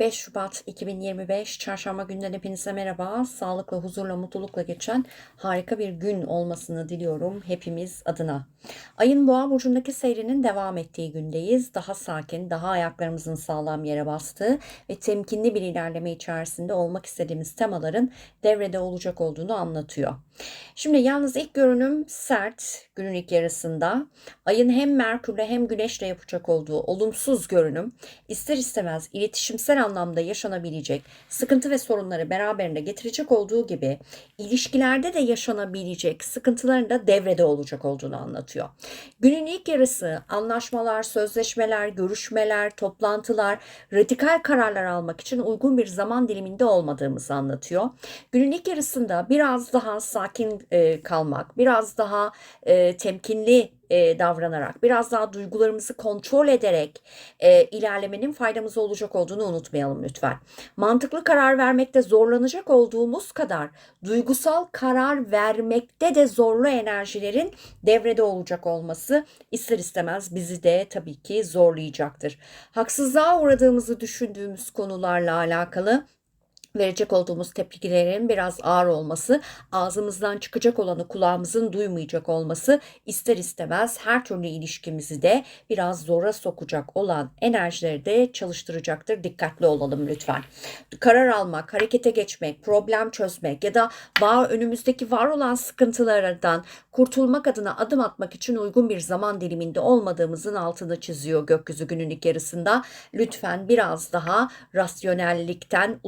5 Şubat 2025 Çarşamba günden hepinize merhaba. Sağlıkla, huzurla, mutlulukla geçen harika bir gün olmasını diliyorum hepimiz adına. Ayın Boğa burcundaki seyrinin devam ettiği gündeyiz. Daha sakin, daha ayaklarımızın sağlam yere bastığı ve temkinli bir ilerleme içerisinde olmak istediğimiz temaların devrede olacak olduğunu anlatıyor. Şimdi yalnız ilk görünüm sert günün ilk yarısında. Ayın hem Merkür'le hem Güneş'le yapacak olduğu olumsuz görünüm ister istemez iletişimsel anlamda yaşanabilecek sıkıntı ve sorunları beraberinde getirecek olduğu gibi ilişkilerde de yaşanabilecek sıkıntıların da devrede olacak olduğunu anlatıyor. Günün ilk yarısı anlaşmalar, sözleşmeler, görüşmeler, toplantılar, radikal kararlar almak için uygun bir zaman diliminde olmadığımızı anlatıyor. Günün ilk yarısında biraz daha sakin e, kalmak, biraz daha e, temkinli e, davranarak, biraz daha duygularımızı kontrol ederek e, ilerlemenin faydamıza olacak olduğunu unutmayalım lütfen. Mantıklı karar vermekte zorlanacak olduğumuz kadar duygusal karar vermekte de zorlu enerjilerin devrede olacak olması ister istemez bizi de tabii ki zorlayacaktır. Haksızlığa uğradığımızı düşündüğümüz konularla alakalı verecek olduğumuz tepkilerin biraz ağır olması, ağzımızdan çıkacak olanı kulağımızın duymayacak olması ister istemez her türlü ilişkimizi de biraz zora sokacak olan enerjileri de çalıştıracaktır. Dikkatli olalım lütfen. Karar almak, harekete geçmek, problem çözmek ya da var, önümüzdeki var olan sıkıntılardan kurtulmak adına adım atmak için uygun bir zaman diliminde olmadığımızın altını çiziyor gökyüzü günün ilk yarısında. Lütfen biraz daha rasyonellikten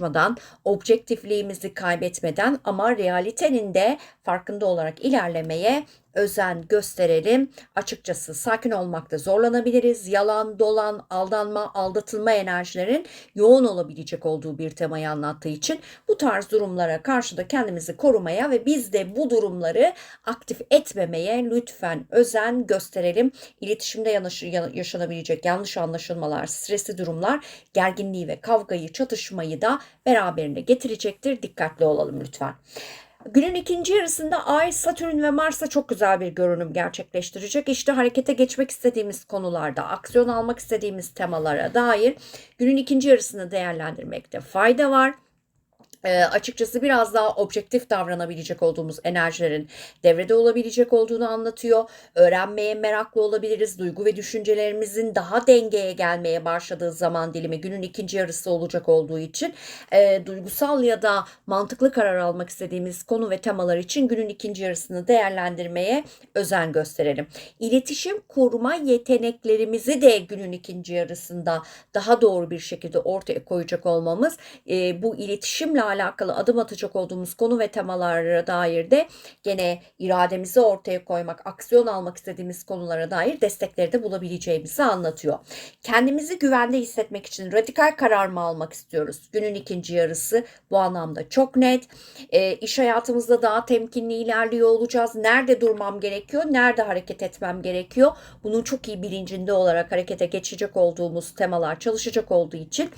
uzaklaşmadan, objektifliğimizi kaybetmeden ama realitenin de farkında olarak ilerlemeye özen gösterelim. Açıkçası sakin olmakta zorlanabiliriz. Yalan, dolan, aldanma, aldatılma enerjilerin yoğun olabilecek olduğu bir temayı anlattığı için bu tarz durumlara karşı da kendimizi korumaya ve biz de bu durumları aktif etmemeye lütfen özen gösterelim. İletişimde yaşanabilecek yanlış anlaşılmalar, stresli durumlar, gerginliği ve kavgayı, çatışmayı da beraberinde getirecektir. Dikkatli olalım lütfen. Günün ikinci yarısında Ay, Satürn ve Mars'la çok güzel bir görünüm gerçekleştirecek. İşte harekete geçmek istediğimiz konularda, aksiyon almak istediğimiz temalara dair günün ikinci yarısını değerlendirmekte fayda var e, açıkçası biraz daha objektif davranabilecek olduğumuz enerjilerin devrede olabilecek olduğunu anlatıyor. Öğrenmeye meraklı olabiliriz. Duygu ve düşüncelerimizin daha dengeye gelmeye başladığı zaman dilimi günün ikinci yarısı olacak olduğu için e, duygusal ya da mantıklı karar almak istediğimiz konu ve temalar için günün ikinci yarısını değerlendirmeye özen gösterelim. İletişim kurma yeteneklerimizi de günün ikinci yarısında daha doğru bir şekilde ortaya koyacak olmamız e, bu iletişimle alakalı adım atacak olduğumuz konu ve temalara dair de gene irademizi ortaya koymak, aksiyon almak istediğimiz konulara dair destekleri de bulabileceğimizi anlatıyor. Kendimizi güvende hissetmek için radikal karar mı almak istiyoruz? Günün ikinci yarısı bu anlamda çok net. E, iş hayatımızda daha temkinli ilerliyor olacağız. Nerede durmam gerekiyor? Nerede hareket etmem gerekiyor? Bunun çok iyi bilincinde olarak harekete geçecek olduğumuz temalar çalışacak olduğu için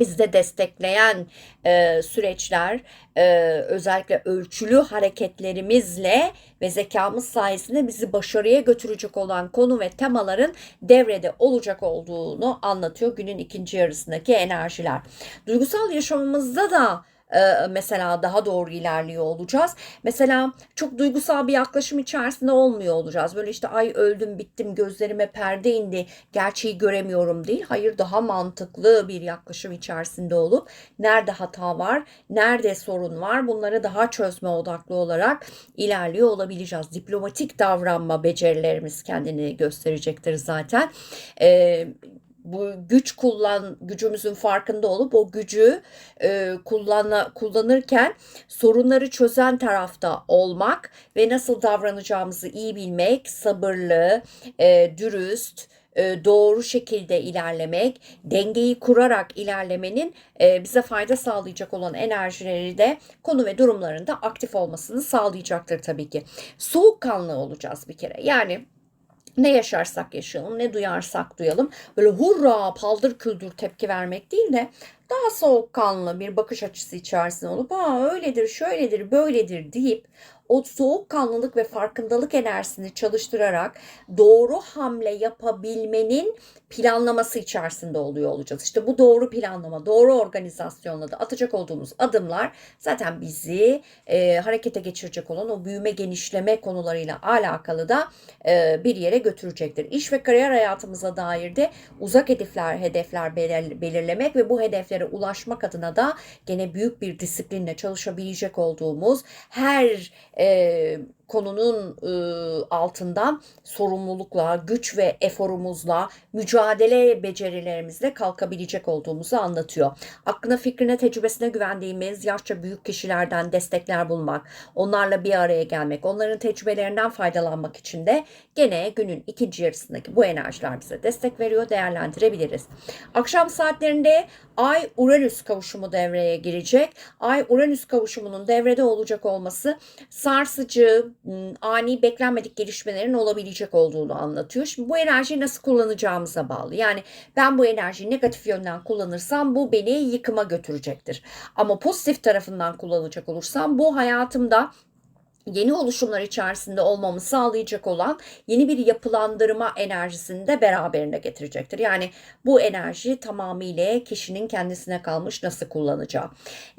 bizde destekleyen e, süreçler e, özellikle ölçülü hareketlerimizle ve zekamız sayesinde bizi başarıya götürecek olan konu ve temaların devrede olacak olduğunu anlatıyor günün ikinci yarısındaki enerjiler. Duygusal yaşamımızda da e, mesela daha doğru ilerliyor olacağız. Mesela çok duygusal bir yaklaşım içerisinde olmuyor olacağız. Böyle işte ay öldüm bittim gözlerime perde indi gerçeği göremiyorum değil. Hayır daha mantıklı bir yaklaşım içerisinde olup nerede hata var, nerede sorun var bunları daha çözme odaklı olarak ilerliyor olabileceğiz. Diplomatik davranma becerilerimiz kendini gösterecektir zaten. Ee, bu güç kullan gücümüzün farkında olup o gücü e, kullan kullanırken sorunları çözen tarafta olmak ve nasıl davranacağımızı iyi bilmek, sabırlı, e, dürüst, e, doğru şekilde ilerlemek, dengeyi kurarak ilerlemenin e, bize fayda sağlayacak olan enerjileri de konu ve durumlarında aktif olmasını sağlayacaktır tabii ki. Soğukkanlı olacağız bir kere. Yani ne yaşarsak yaşayalım, ne duyarsak duyalım. Böyle hurra paldır küldür tepki vermek değil de daha soğukkanlı bir bakış açısı içerisinde olup ha öyledir, şöyledir, böyledir deyip o soğukkanlılık ve farkındalık enerjisini çalıştırarak doğru hamle yapabilmenin planlaması içerisinde oluyor olacağız. İşte bu doğru planlama, doğru organizasyonla da atacak olduğumuz adımlar zaten bizi e, harekete geçirecek olan o büyüme, genişleme konularıyla alakalı da e, bir yere götürecektir. İş ve kariyer hayatımıza dair de uzak hedefler, hedefler belir- belirlemek ve bu hedeflere ulaşmak adına da gene büyük bir disiplinle çalışabilecek olduğumuz her e, e, konunun e, altından sorumlulukla, güç ve eforumuzla, mücadele becerilerimizle kalkabilecek olduğumuzu anlatıyor. Aklına, fikrine, tecrübesine güvendiğimiz yaşça büyük kişilerden destekler bulmak, onlarla bir araya gelmek, onların tecrübelerinden faydalanmak için de gene günün ikinci yarısındaki bu enerjiler bize destek veriyor, değerlendirebiliriz. Akşam saatlerinde Ay Uranüs kavuşumu devreye girecek. Ay Uranüs kavuşumunun devrede olacak olması sarsıcı, ani beklenmedik gelişmelerin olabilecek olduğunu anlatıyor. Şimdi bu enerjiyi nasıl kullanacağımıza bağlı. Yani ben bu enerjiyi negatif yönden kullanırsam bu beni yıkıma götürecektir. Ama pozitif tarafından kullanacak olursam bu hayatımda yeni oluşumlar içerisinde olmamı sağlayacak olan yeni bir yapılandırma enerjisini de beraberinde getirecektir. Yani bu enerji tamamıyla kişinin kendisine kalmış nasıl kullanacağı.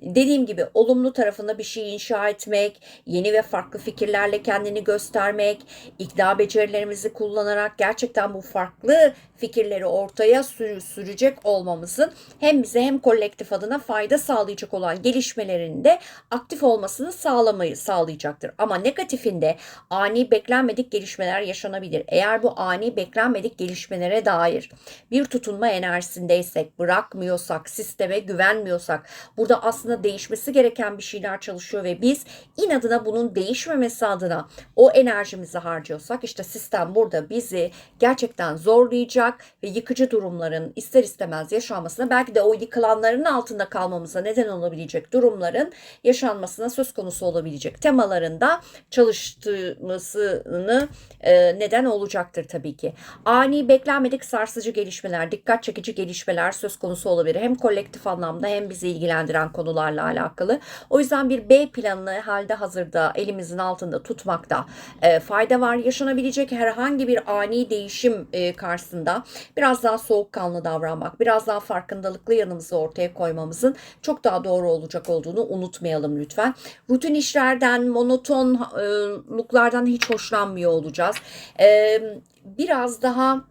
Dediğim gibi olumlu tarafında bir şey inşa etmek, yeni ve farklı fikirlerle kendini göstermek, ikna becerilerimizi kullanarak gerçekten bu farklı fikirleri ortaya sür- sürecek olmamızın hem bize hem kolektif adına fayda sağlayacak olan gelişmelerin de aktif olmasını sağlamayı sağlayacaktır. Ama negatifinde ani beklenmedik gelişmeler yaşanabilir. Eğer bu ani beklenmedik gelişmelere dair bir tutunma enerjisindeysek, bırakmıyorsak, sisteme güvenmiyorsak, burada aslında değişmesi gereken bir şeyler çalışıyor ve biz inadına bunun değişmemesi adına o enerjimizi harcıyorsak işte sistem burada bizi gerçekten zorlayacak ve yıkıcı durumların ister istemez yaşanmasına belki de o yıkılanların altında kalmamıza neden olabilecek durumların yaşanmasına söz konusu olabilecek temalarında çalıştırmasını e, neden olacaktır tabii ki. Ani beklenmedik sarsıcı gelişmeler, dikkat çekici gelişmeler söz konusu olabilir. Hem kolektif anlamda hem bizi ilgilendiren konularla alakalı. O yüzden bir B planını halde hazırda elimizin altında tutmakta e, fayda var. Yaşanabilecek herhangi bir ani değişim e, karşısında biraz daha soğukkanlı davranmak, biraz daha farkındalıklı yanımızı ortaya koymamızın çok daha doğru olacak olduğunu unutmayalım lütfen. Rutin işlerden, monotonluklardan hiç hoşlanmıyor olacağız. E, biraz daha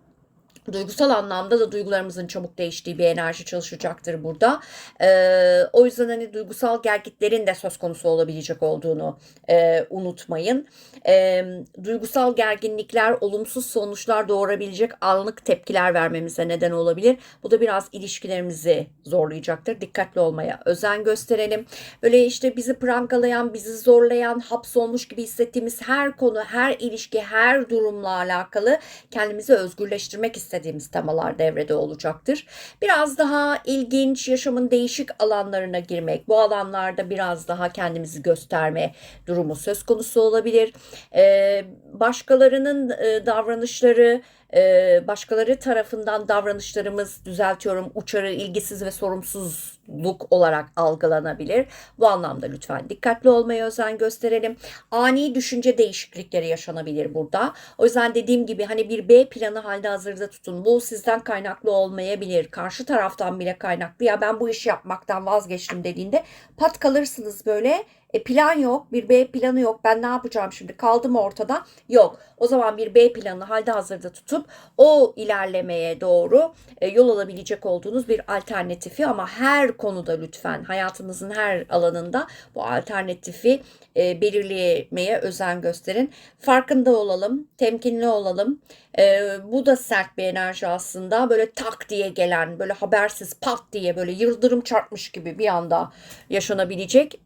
duygusal anlamda da duygularımızın çabuk değiştiği bir enerji çalışacaktır burada. Ee, o yüzden hani duygusal gergitlerin de söz konusu olabilecek olduğunu e, unutmayın. Ee, duygusal gerginlikler olumsuz sonuçlar doğurabilecek anlık tepkiler vermemize neden olabilir. Bu da biraz ilişkilerimizi zorlayacaktır. Dikkatli olmaya özen gösterelim. Böyle işte bizi prangalayan, bizi zorlayan, hapsolmuş gibi hissettiğimiz her konu, her ilişki, her durumla alakalı kendimizi özgürleştirmek istediğimiz temalar devrede olacaktır. Biraz daha ilginç, yaşamın değişik alanlarına girmek, bu alanlarda biraz daha kendimizi gösterme durumu söz konusu olabilir. Ee, başkalarının e, davranışları, e, başkaları tarafından davranışlarımız düzeltiyorum uçarı, ilgisiz ve sorumsuzluk olarak algılanabilir. Bu anlamda lütfen dikkatli olmaya özen gösterelim. Ani düşünce değişiklikleri yaşanabilir burada. O yüzden dediğim gibi hani bir B planı halde hazırda tutun. Bu sizden kaynaklı olmayabilir. Karşı taraftan bile kaynaklı. Ya ben bu işi yapmaktan vazgeçtim dediğinde pat kalırsınız böyle. E plan yok, bir B planı yok. Ben ne yapacağım şimdi? Kaldım ortada. Yok. O zaman bir B planı halde hazırda tutup o ilerlemeye doğru e, yol alabilecek olduğunuz bir alternatifi ama her konuda lütfen hayatınızın her alanında bu alternatifi e, belirlemeye özen gösterin. Farkında olalım, temkinli olalım. E, bu da sert bir enerji aslında. Böyle tak diye gelen, böyle habersiz pat diye böyle yıldırım çarpmış gibi bir anda yaşanabilecek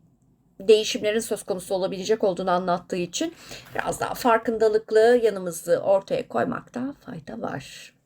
değişimlerin söz konusu olabilecek olduğunu anlattığı için biraz daha farkındalıklı yanımızı ortaya koymakta fayda var.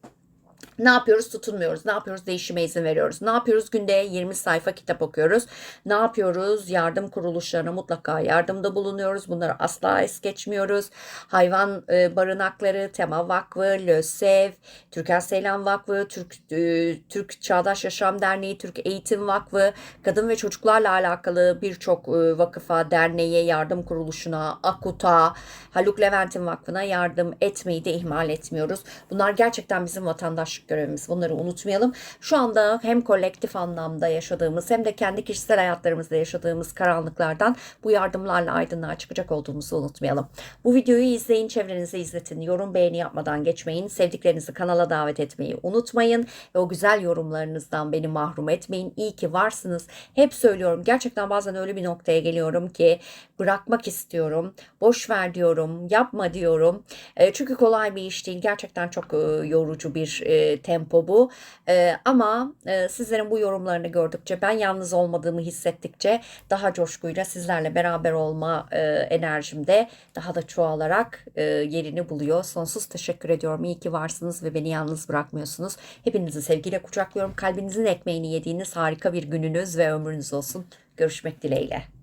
Ne yapıyoruz? Tutunmuyoruz. Ne yapıyoruz? Değişime izin veriyoruz. Ne yapıyoruz? Günde 20 sayfa kitap okuyoruz. Ne yapıyoruz? Yardım kuruluşlarına mutlaka yardımda bulunuyoruz. Bunları asla es geçmiyoruz. Hayvan e, Barınakları, Tema Vakfı, LÖSEV, Türkan Seylan Vakfı, Türk e, Türk Çağdaş Yaşam Derneği, Türk Eğitim Vakfı, kadın ve çocuklarla alakalı birçok e, vakıfa, derneğe, yardım kuruluşuna, AKUT'a, Haluk Levent'in vakfına yardım etmeyi de ihmal etmiyoruz. Bunlar gerçekten bizim vatandaşlık görevimiz. Bunları unutmayalım. Şu anda hem kolektif anlamda yaşadığımız hem de kendi kişisel hayatlarımızda yaşadığımız karanlıklardan bu yardımlarla aydınlığa çıkacak olduğumuzu unutmayalım. Bu videoyu izleyin, çevrenize izletin. Yorum beğeni yapmadan geçmeyin. Sevdiklerinizi kanala davet etmeyi unutmayın. Ve o güzel yorumlarınızdan beni mahrum etmeyin. İyi ki varsınız. Hep söylüyorum. Gerçekten bazen öyle bir noktaya geliyorum ki bırakmak istiyorum. Boş ver diyorum. Yapma diyorum. E, çünkü kolay bir iş değil. Gerçekten çok e, yorucu bir e, tempo bu. E, ama e, sizlerin bu yorumlarını gördükçe ben yalnız olmadığımı hissettikçe daha coşkuyla sizlerle beraber olma e, enerjimde daha da çoğalarak e, yerini buluyor. Sonsuz teşekkür ediyorum. İyi ki varsınız ve beni yalnız bırakmıyorsunuz. Hepinizi sevgiyle kucaklıyorum. Kalbinizin ekmeğini yediğiniz harika bir gününüz ve ömrünüz olsun. Görüşmek dileğiyle.